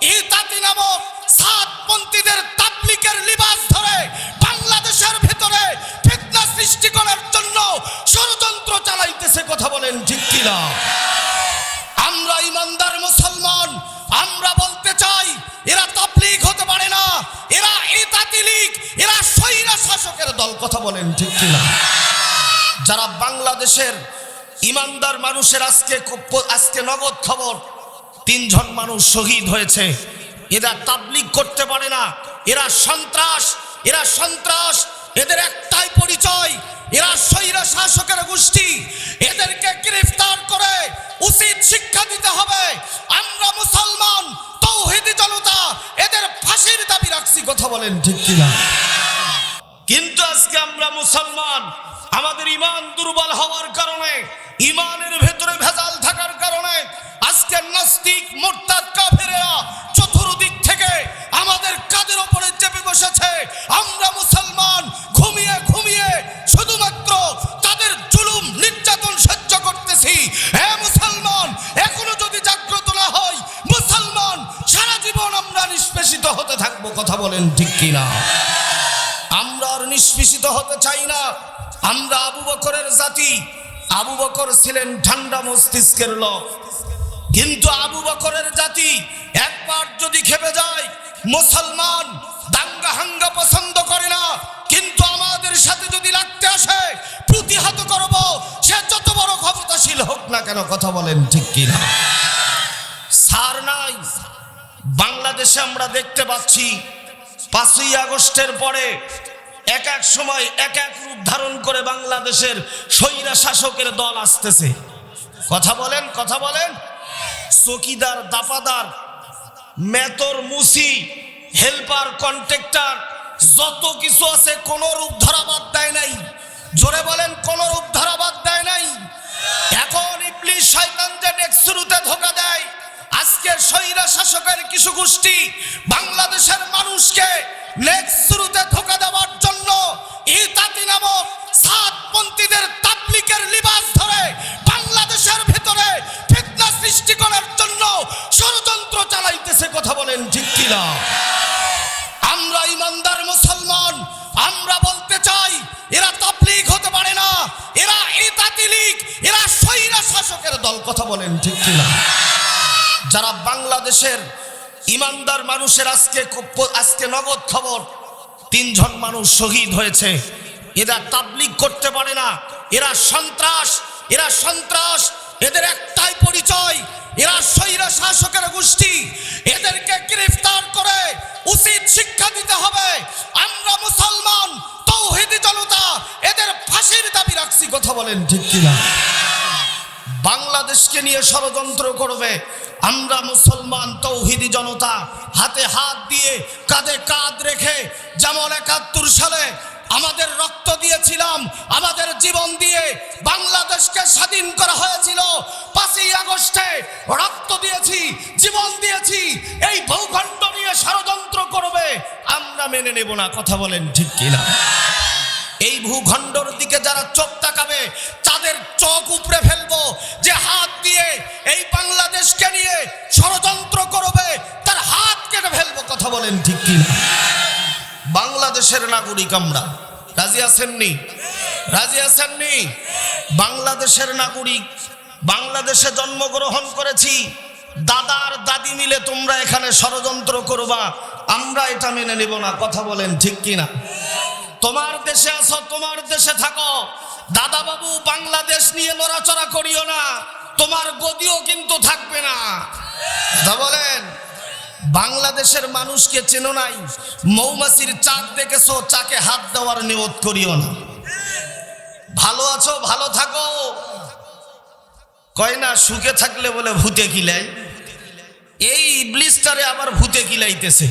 ইতাতি নামক সাতপন্থীদের তাবলিকের লিবাস ধরে বাংলাদেশের ভিতরে ফিতনা সৃষ্টি করার জন্য ষড়যন্ত্র চালাইতেছে, কথা বলেন ঠিক কিনা? আমরা ইমানদার মুসলমান, আমরা বলতে চাই, এরা তাবলিগ হতে পারে না, এরা ইতাতি লীগ, এরা স্বৈরা শাসকের দল, কথা বলেন ঠিক কিনা? যারা বাংলাদেশের ইমানদার মানুষের আজকে আজকে নগদ খবর তিনজন মানুষ শহীদ হয়েছে। এরা তাবলিগ করতে পারে না। এরা সন্ত্রাস এরা সন্ত্রাস, এদের একটাই পরিচয়, এরা স্বৈরা শাসকের গোষ্ঠী। এদেরকে গ্রেফতার করে উচিত শিক্ষা দিতে হবে। আমরা মুসলমান, তৌহিদি জনতা, এদের ফাঁসির দাবি রাখছি। কথা বলেন ঠিক কিনা? কিন্তু আজকে আমরা মুসলমান, আমাদের ইমান দুর্বল হওয়ার কারণে ইমানের মোরতাদ কাফেরেরা চতুর্দিক থেকে আমাদের কাদের ওপরে চেপে বসেছে? আমরা মুসলমান, ঘুমিয়ে ঘুমিয়ে শুধুমাত্র তাদের জুলুম, নির্যাতন সহ্য করতেছি। হে মুসলমান, এখনও যদি জাগ্রত না হয় মুসলমান, সারা জীবন আমরা নিষ্পেষিত হতে থাকব, কথা বলেন ঠিক কিনা? আমরা আর নিষ্পেষিত হতে চাই না। আমরা আবু বকরের জাতি। আবু বকর ছিলেন ঠান্ডা মস্তিষ্কের লোক। কিন্তু আবু বকরের জাতি একবার যদি খেপে যায়, মুসলমান দাঙ্গা হাঙ্গা পছন্দ করে না। কিন্তু আমাদের সাথে যদি লাগতে আসে, প্রতিহত করব। সে যত বড় ক্ষমতাশীল হোক না কেন, কথা বলেন ঠিক কিনা? সার নাই। বাংলাদেশে আমরা দেখতে পাচ্ছি, পাঁচই আগস্টের পরে এক এক সময় এক এক রূপ ধারণ করে বাংলাদেশের স্বৈরা শাসকের দল আসতেছে। কথা বলেন কথা বলেন। চকিদার, দাপাদার, মেতর, মুসি, হেল্পার, কন্ট্রাক্টর, যত কিছু আছে কোন রূপ ধরাবাদ দেয় নাই। জোরে বলেন, কোন রূপ ধরাবাদ দেয় নাই। এখন ইবলিশ শয়তান যে নেক্সট শুরুতে ধোকা দেয় আজকে স্বৈরা শাসকের কিছু গোষ্ঠী বাংলাদেশের মানুষকে নেক্সট বলেন আমরা ইমানদার মুসলমান, আমরা বলতে চাই, এরা তাবলিগ হতে পারে না, এরা ইতাতি লীগ, এরা স্বৈরা শাসকের দল, কথা বলেন ঠিক কিনা। যারা বাংলাদেশের ইমানদার মানুষের আজকে আজকে নগদ খবর, তিনজন মানুষ শহীদ হয়েছে, এরা তাবলিগ করতে পারে না, এরা সন্ত্রাস এরা সন্ত্রাস, এদের একটাই পরিচয়। এরা স্বৈরা শাসকের গোষ্ঠী। এদেরকে গ্রেফতার করে উচিত শিক্ষা দিতে হবে। আমরা মুসলমান, তৌহিদি জনতা, এদের ফাঁসির দাবি রাখছি, কথা বলেন ঠিক কিনা? বাংলাদেশকে নিয়ে ষড়যন্ত্র করবে। আমরা মুসলমান, তৌহিদি জনতা, হাতে হাত দিয়ে, কাঁধে কাঁধ রেখে, যেমন একাত্তর সালে আমাদের রক্ত দিয়েছিলাম, আমাদের জীবন দিয়ে বাংলাদেশকে স্বাধীন করা হয়েছিল। পাঁচই আগস্টে রক্ত দিয়েছি, জীবন দিয়েছি, এই ভূখণ্ড নিয়ে ষড়যন্ত্র করবে, আমরা মেনে নেব না, কথা বলেন ঠিক কিনা? এই ভূখণ্ডর দিকে যারা চোখ তাকাবে, তাদের চোখ উপড়ে ফেলব, যে হাত দিয়ে এই বাংলাদেশকে নিয়ে ষড়যন্ত্র করবে, তার হাত কেটে ফেলব, কথা বলেন ঠিক কি বাংলাদেশের নাগরিক আমরা। রাজি আছেননি রাজি আছেননি বাংলাদেশের নাগরিক, বাংলাদেশে জন্মগ্রহণ করেছি, দাদার দাদি মিলে তোমরা এখানে ষড়যন্ত্র করবা, আমরা এটা মেনে নেব না, কথা বলেন ঠিক কিনা? তোমার দেশে আছো, তোমার দেশে থাকো দাদা বাবু বাংলাদেশ নিয়ে নড়াচড়া করিও না, তোমার গদিও কিন্তু থাকবে না। কথা বলেন? বাংলাদেশের মানুষকে চেনো নাই, মৌমাছির চাক দেখেছ, চাকে হাত দেওয়ার নিয়ত করিও না। ভালো আছো, ভালো থাকো। কয় না, সুখে থাকলে বলে ভূতে কিলাই এই ব্লিস্টারে আবার ভূতে কিলাইতেছে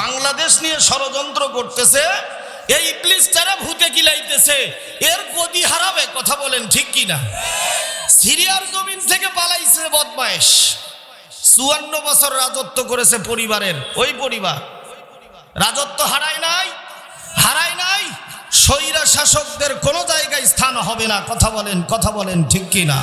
বাংলাদেশ নিয়ে ষড়যন্ত্র করতেছে, এই ব্লিস্টারে ভূতে কিলাইতেছে এর গদি হারাবে, কথা বলেন ঠিক কি না সিরিয়ার জমিন থেকে পালাইছে বদমায়েশ। চুয়ান্ন বছর রাজত্ব করেছে পরিবারের, ওই পরিবার। রাজত্ব হারায় নাই হারায় নাই স্বৈরা শাসকদের কোনো জায়গায় স্থান হবে না। কথা বলেন কথা বলেন ঠিক কি না